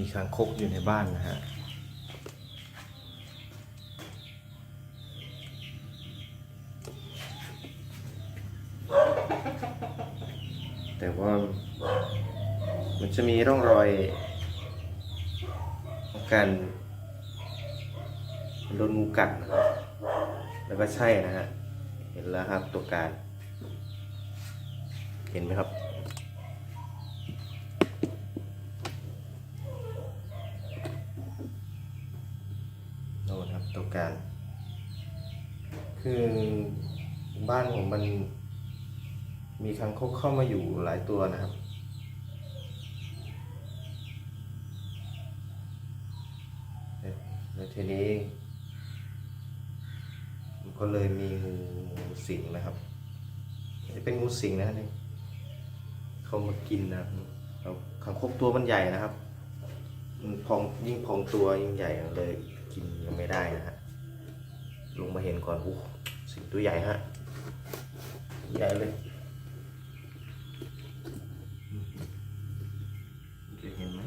มีคางคกอยู่ในบ้านนะฮะแต่ว่ามันจะมีร่องรอยของการโดนงูกัดนะครับแล้วก็ใช่นะฮะ เห็นแล้วครับตัวการ เห็นไหมครับ การคือบ้านผมมันมีคังคกเข้ามาอยู่หลายตัวนะครับ แล้วทีนี้ มันก็เลยมีงูสิงนะครับเป็นงูสิงนะนี่เขามากินนะครับแล้วคังคกตัวมันใหญ่นะครับ มันพองยิ่งพองตัวยิ่งใหญ่เลยกินยังไม่ได้นะฮะ ลงมาเห็นก่อนอู้สิงตัวใหญ่ฮะ ใหญ่เลยอืมจะเห็นไหม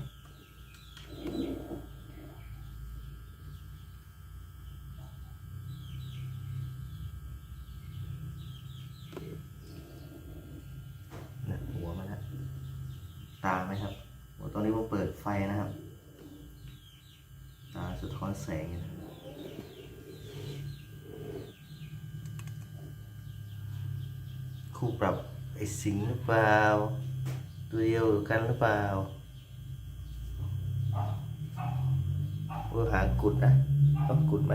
เนี่ยหัวมันนะตาไหมครับโอ้ตอนนี้ผมเปิดไฟนะครับ ตาสะท้อนแสงอยู่นะ คู่ปรับไอ้สิงหรือเปล่า ตัวเดียวกันหรือเปล่าว่าหางกุดนะต้องกุดไหม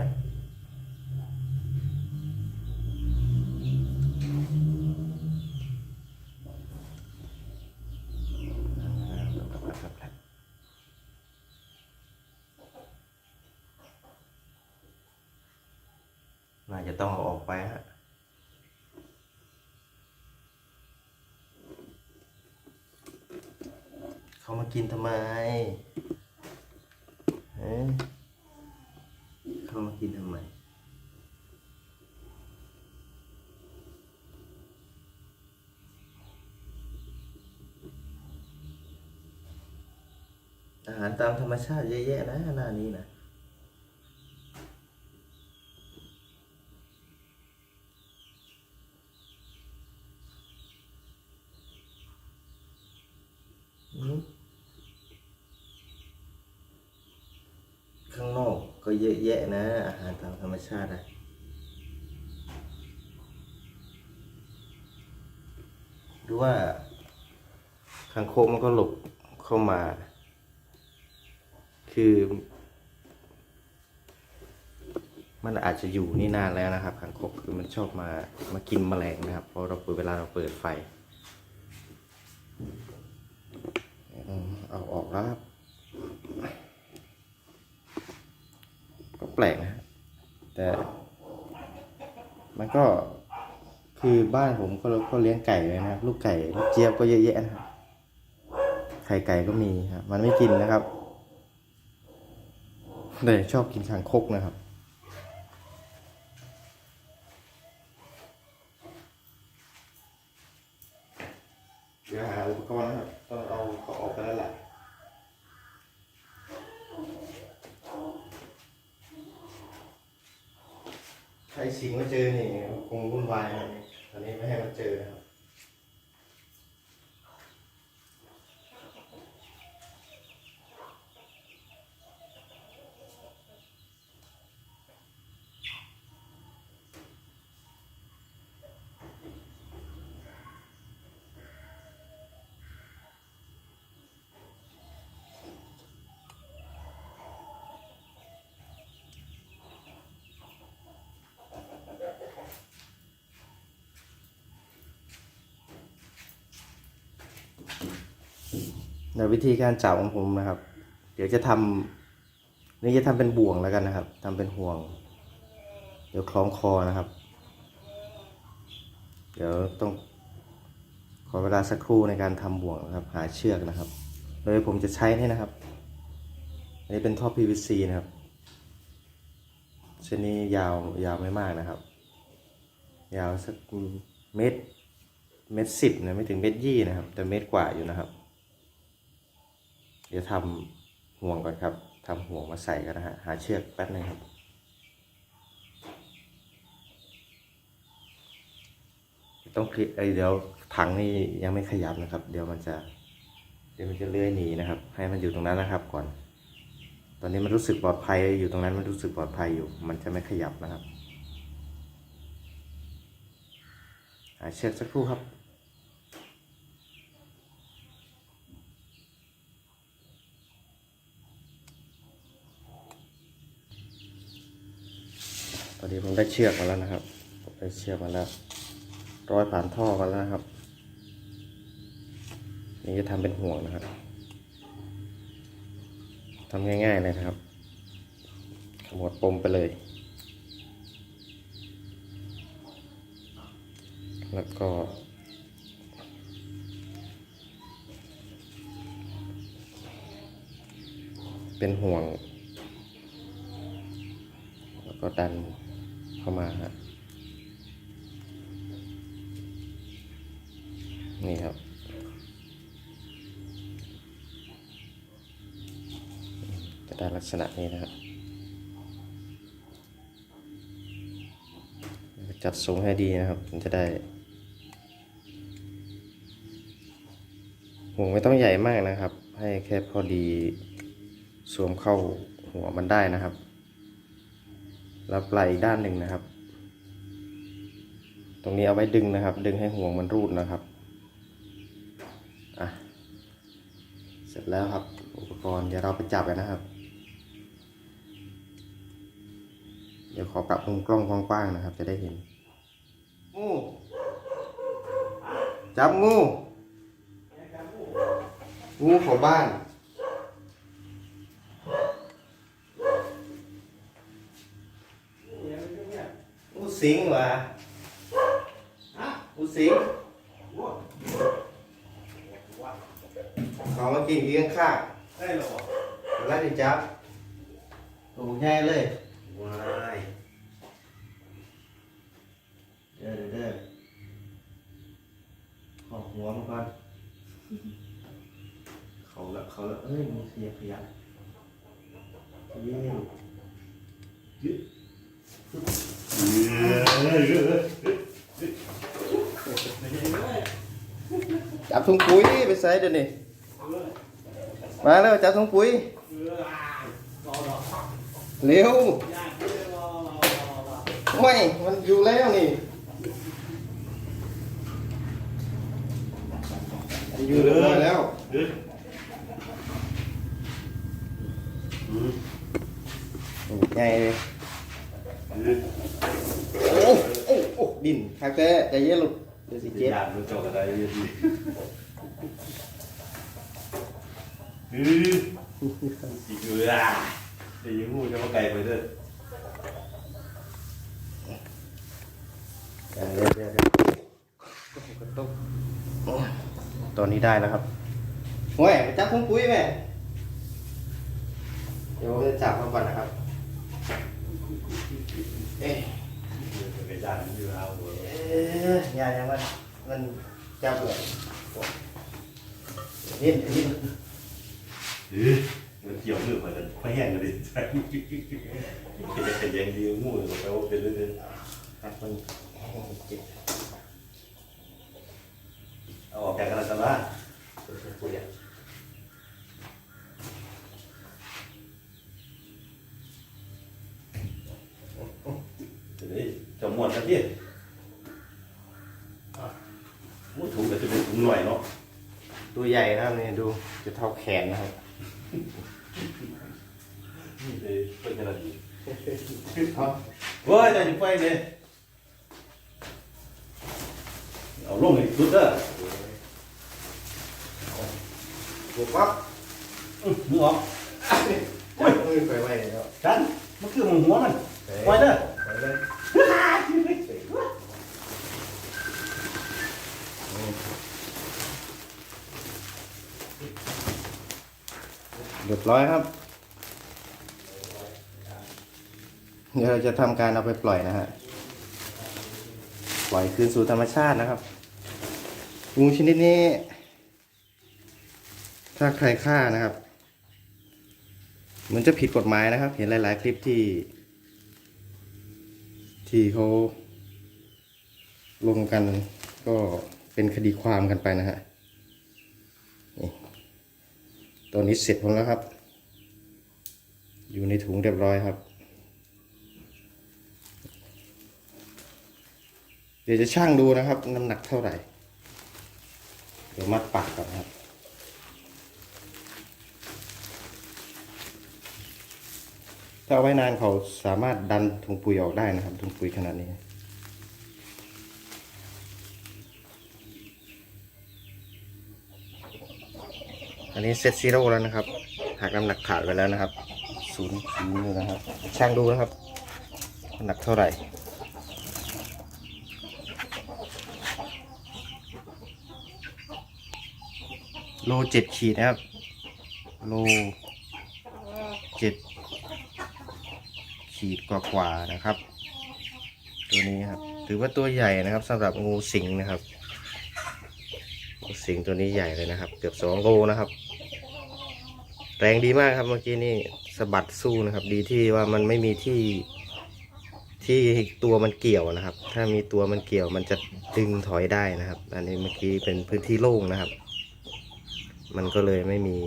น่าจะต้องเอาออกไปฮะ เขามากินทำไมเอ๊ะเขามากินทำไมอาหารตามธรรมชาติเยอะแยะนะหน้านี้นะ อืมข้างนอกก็ เยอะแยะนะ อาหารตามธรรมชาตินะหรือว่าคางคกมันก็หลบเข้ามา คือ มันอาจจะอยู่นี่นานแล้วนะครับคางคกคือมันชอบมามากินแมลงนะครับ เพราะเราเปิดเวลาเราเปิดไฟ อืมเอาออกแล้วครับ ก็แปลกนะฮะแต่ มันก็คือบ้านผมก็ก็เลี้ยงไก่เลยนะครับ ลูกไก่ลูกเจี๊ยบก็เยอะแยะนะครับไข่ไก่ก็มีครับ มันไม่กินนะครับแต่ชอบกินคางคกนะครับ เดี๋ยวหาอุปกรณ์นะครับ ต้องเอาเขาออกไปแล้วแหละ ใช้ชิงมาเจอนี่คงวุ่นวายนะตอนนี้ไม่ให้มันเจอนะครับ ในวิธีการจับของผมนะครับ เดี๋ยวจะทำนี่จะทำเป็นบ่วงแล้วกันนะครับทำเป็นห่วง เดี๋ยวคล้องคอนะครับ เดี๋ยวต้องขอเวลาสักครู่ในการทำบ่วงนะครับ หาเชือกนะครับ โดยผมจะใช้นี่นะครับอันนี้เป็นท่อ PVC นะครับเส้นนี้ยาวยาวไม่มากนะครับ ยาวสักเมตรเมตรสิบนะไม่ถึงเมตรยี่นะครับ แต่เมตรกว่าอยู่นะครับ เดี๋ยวทำห่วงก่อนครับทำห่วงมาใส่กันนะฮะหาเชือกแป๊บหนึงครับต้องคลิเอ้เดี๋ยวถังนี่ยังไม่ขยับนะครับ เดี๋ยวมันจะ เดี๋ยวมันจะเลื้อยหนีนะครับ ให้มันอยู่ตรงนั้นนะครับก่อน ตอนนี้มันรู้สึกปลอดภัยอยู่ตรงนั้นมันรู้สึกปลอดภัยอยู่ มันจะไม่ขยับนะครับหาเชือกสักครู่ครับ ตอนนี้ผมได้เชือกมาแล้วนะครับผมได้เชือกมาแล้ว ร้อยผ่านท่อมาแล้วครับ นี่จะทำเป็นห่วงนะครับทำง่ายๆเลยนะครับ ขมวดปมไปเลย แล้วก็ เป็นห่วง แล้วก็ดัน เข้ามาฮะนี่ครับ จะได้ลักษณะนี้นะครับจัดทรงให้ดีนะครับมันจะได้ห่วงไม่ต้องใหญ่มากนะครับ ให้แค่พอดีสวมเข้าหัวมันได้นะครับ แล้วปลายอีกด้านหนึ่งนะครับ ตรงนี้เอาไว้ดึงนะครับ ดึงให้ห่วงมันรูดนะครับอะเสร็จแล้วครับ อุปกรณ์เดี๋ยวเราไปจับกันนะครับ เดี๋ยวขอปรับมุมกล้องกว้างๆนะครับ จะได้เห็นงูจับงูงูของบ้าน สิงวะงูสิงเขามากินเลี้ยงข้างได้หรอๆแล้วดิจับตัวใหญ่เลยว้ายเด้อเด้อขอบหัวมันก่อนเขาละเขาละเอ้ยมันขยับขยับเย้ยึดจับถุงปุ๋ยไปใส่เดี๋ย วนี้มาแล้วจับถุงปุ๋ยเร็วไม่มันอยู่แล้ โอ้โอ้โอ้ดินคักแต่ใจเย็นลูกเดี๋ยวสิเจ็เจ็บบอยากรู้จักอะไรดีดีดึกอีกเอือเดี๋ยวยิงงูจะมาไกลไปเด้อเดี๋ยวเดี๋ยวเดี๋ยวตอนนี้ได้แล้วครับโอ้ยไปจับถุงปุ๋ยแม่เดี๋ยวผมจะจับมันก่อนนะครับ เอ๊ะไปย่านอยู่เอาหัวเอ๊ะยายังมันมันจับเลยนี่นี่ดึกมันเกี่ยวเหมือนกันไม่แห้งกันดิใช่จะเป็นยังดีงูเลยแปลว่าเป็นเรื่องหักมันเจ็บเอาออกจากกันแล้วละ ถุงปุ๋ยอะ เดี๋ยวนี้จะม้วนกัน ที่มูถุงก็จะเป็นถุงหน่อยเนาะตัวใหญ่นะครับนี่ดูจะเท่าแขนนะครับเอ้ยเป็นขนาดนี้เอาเฮ้ยแต่ยังไฟเนี่ยเอาลงอีกสุดเด้อบุกปั๊บอื้อมึงออกโอ้ยมือไปไว้แล้วกันมันคือหัวมันไว้เด้อไปเลย เรียบร้อยครับ เดี๋ยวเราจะทำการเอาไปปล่อยนะฮะ ปล่อยคืนสู่ธรรมชาตินะครับงูชนิดนี้ ถ้าใครฆ่านะครับ มันจะผิดกฎหมายนะครับ เห็นหลาย ๆ คลิปที่ ที่เขาลงกันก็เป็นคดีความกันไปนะฮะนี่ ตอนนี้เสร็จผมแล้วครับ อยู่ในถุงเรียบร้อยครับ เดี๋ยวจะช่างดูนะครับ น้ำหนักเท่าไหร่ เดี๋ยวมัดปากก่อนครับถ้าเอาไว้นานเขาสามารถดันถุงปุ๋ยออกได้นะครับถุงปุ๋ยขนาดนี้ อันนี้เซตซีโร่แล้วนะครับหักน้ำหนักขาดไปแล้วนะครับศูนย์ศูนนะครับช่างดูนะครับน้ำหนักเท่าไหร่โลเจ็ดขีดนะครับ โลเจ็ดขีดกว่าๆนะครับ ตัวนี้ครับถือว่าตัวใหญ่นะครับสำหรับงูสิงนะครับงูสิงตัวนี้ใหญ่เลยนะครับ เกือบสองโลนะครับ แรงดีมากครับเมื่อกี้นี่สะบัดสู้นะครับ ดีที่ว่ามันไม่มีที่ที่ตัวมันเกี่ยวนะครับ ถ้ามีตัวมันเกี่ยวมันจะดึงถอยได้นะครับ อันนี้เมื่อกี้เป็นพื้นที่โล่งนะครับ มันก็เลยไม่มี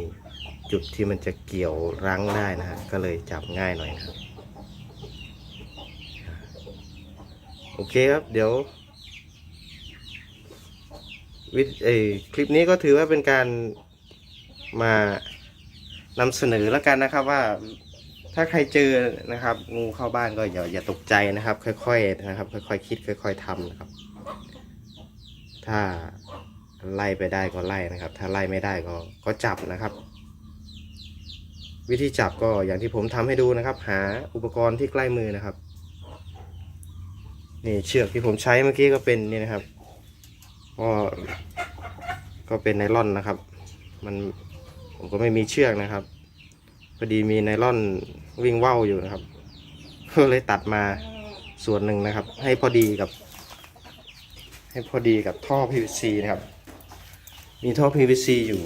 จุดที่มันจะเกี่ยวรั้งได้นะครับ ก็เลยจับง่ายหน่อยนะครับ โอเคครับเดี๋ยววิดเอคลิปนี้ก็ถือว่าเป็นการมา นำเสนอแล้วกันนะครับว่าถ้าใครเจอนะครับ งูเข้าบ้านก็อย่าอย่าตกใจนะครับ ค่อยๆนะครับ ค่อยๆคิด ค่อย ๆทำนะครับ ถ้าไล่ไปได้ก็ไล่นะครับ ถ้าไล่ไม่ได้ก็ก็จับนะครับ วิธีจับก็อย่างที่ผมทำให้ดูนะครับ หาอุปกรณ์ที่ใกล้มือนะครับ นี่เชือกที่ผมใช้เมื่อกี้ก็เป็นนี่นะครับก็ก็เป็นไนล่อนนะครับ มัน ผมก็ไม่มีเชือกนะครับ พอดีมีไนล่อนวิ่งว่าวอยู่นะครับก็เลยตัดมาส่วนหนึ่งนะครับ ให้พอดีกับ ให้พอดีกับท่อ PVC นะครับ มีท่อ PVC อยู่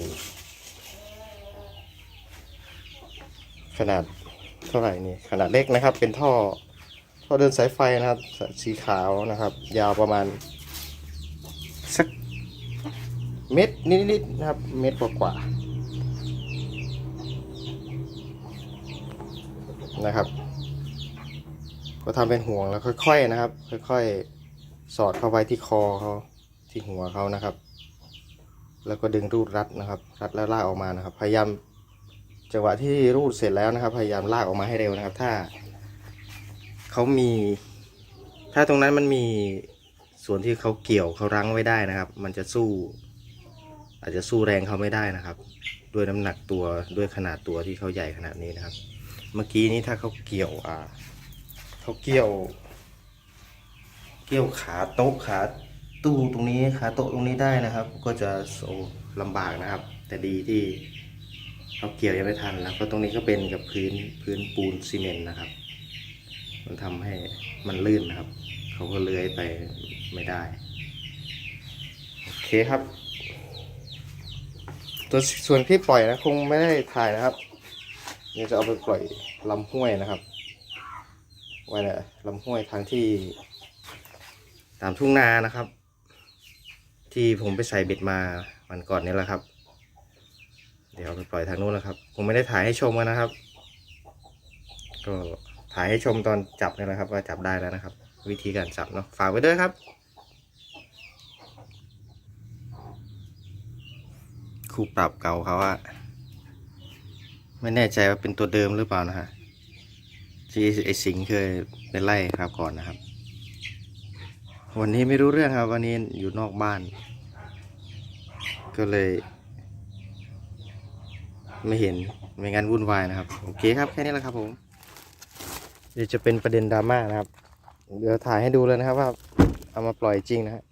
ขนาดเท่าไหร่นี่ขนาดเล็กนะครับ เป็นท่อท่อเดินสายไฟนะครับ สีขาวนะครับ ยาวประมาณสักเม็ดนิดๆนะครับ เม็ดกว่าๆ นะครับ ก็ทำเป็นห่วงแล้วค่อยๆนะครับ ค่อยๆ สอดเข้าไปที่คอเขาที่หัวเขานะครับ แล้วก็ดึงรูดรัดนะครับ รัดแล้วลากออกมานะครับ พยายามจังหวะที่รูดเสร็จแล้วนะครับ พยายามลากออกมาให้เร็วนะครับ ถ้าเขามี ถ้าตรงนั้นมันมีส่วนที่เขาเกี่ยวเขารั้งไว้ได้นะครับ มันจะสู้ อาจจะสู้แรงเขาไม่ได้นะครับ ด้วยน้ำหนักตัวด้วยขนาดตัวที่เขาใหญ่ขนาดนี้นะครับ เมื่อกี้นี้ถ้าเขาเกี่ยวอ่าเขาเกี่ยว เกี่ยวขาโต๊ะขาตู้ตรงนี้ขาโต๊ะตรงนี้ได้นะครับ ก็จะโซลำบากนะครับ แต่ดีที่เขาเกี่ยวยังไม่ทันแล้วก็ตรงนี้ก็เป็นกับพื้นพื้นปูนซีเมนต์นะครับ มันทำให้มันลื่นนะครับ เขาก็เลื้อยไปไม่ได้โอเคครับตัวส่วนที่ปล่อยนะคงไม่ได้ถ่ายนะครับ เดี๋ยจะเอาไปปล่อยลำห้วยนะครับ ไว้นะลำห้วยทางที่ ตามทุ่งนานะครับ ที่ผมไปใส่เบ็ดมาวันก่อนนี้แหละครับ เดี๋ยวไปปล่อยทางนู้นแล้วครับ ผมไม่ได้ถ่ายให้ชมกันนะครับ ก็ถ่ายให้ชมตอนจับนี่แหละครับ ว่าจับได้แล้วนะครับ วิธีการจับเนาะฝากไว้ด้วยครับครูปรับเก่าเขาอะ ไม่แน่ใจว่าเป็นตัวเดิมหรือเปล่านะฮะที่ไอสิงเคยไปไล่ครับก่อนนะครับ วันนี้ไม่รู้เรื่องครับ วันนี้อยู่นอกบ้าน ก็เลย ไม่เห็นไม่งั้นวุ่นวายนะครับ โอเคครับแค่นี้แหละครับผม เดี๋ยวจะเป็นประเด็นดราม่านะครับ เดี๋ยวถ่ายให้ดูเลยนะครับว่าเอามาปล่อยจริงนะฮะ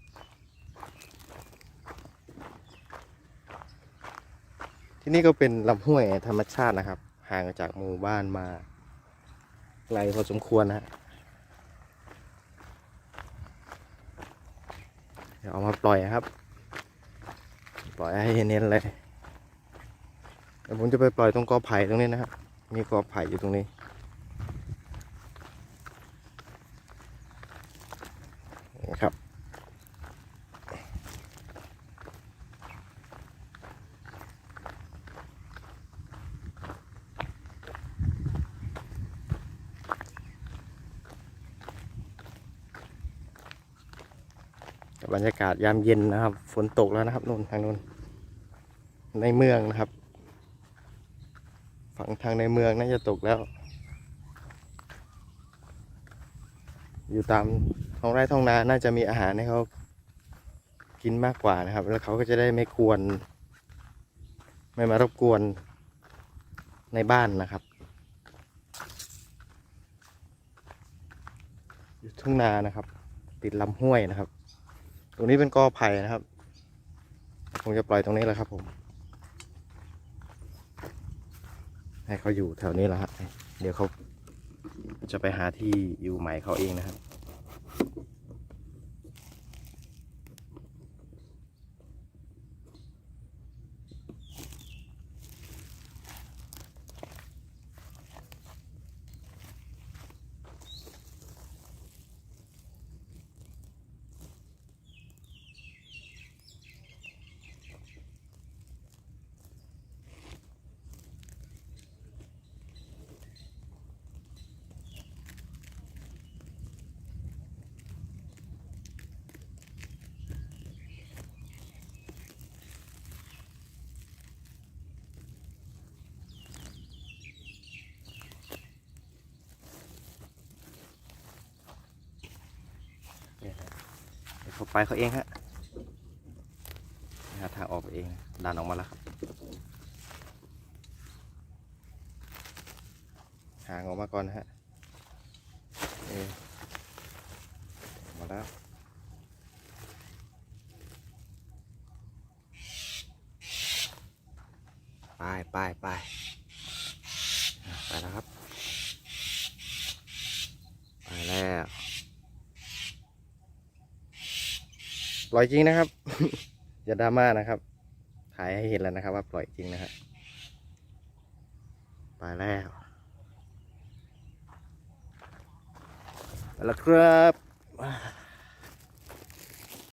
ที่นี่ก็เป็นลำห้วยธรรมชาตินะครับ ห่างจากหมู่บ้านมาไกลพอสมควรนะฮะเดี๋ยวเอามาปล่อยครับ ปล่อยให้เน้นเลยเดี๋ยวผมจะไปปล่อยตรงกอไผ่ตรงนี้นะครับ มีกอไผ่อยู่ตรงนี้ครับ บรรยากา ศยามเย็นนะครับ ฝนตกแล้วนะครับนู่นทางนู้นในเมืองนะครับ ฝั่งทางในเมืองน่าจะตกแล้ว อยู่ตามท้องไร่ท้องนาน่าจะมีอาหารให้เขากินมากกว่านะครับ แล้วเขาก็จะได้ไม่กวนไม่มารบกวนในบ้านนะครับ อยู่ทุ่งนานะครับ ติดลำห้วยนะครับ ตรงนี้เป็นกอไผ่นะครับคงจะปล่อยตรงนี้แหละครับผม ให้เขาอยู่แถวนี้แหละฮะเดี๋ยวเขาจะไปหาที่อยู่ใหม่เขาเองนะครับ เนี่ยฮะ เขาไปเขาเองฮะหาทางออกเองดันออกมาแล้วครับห่างออกมาก่อนฮะเออมาแล้วไปไปไปอะไปแล้วครับ ไปแล้ว ป ล่อยจริงนะครับ อย่าดราม่านะครับ ถ่ายให้เห็นแล้วนะครับ ว่าปล่อยจริงนะครับไปแล้วไปแล้วครับ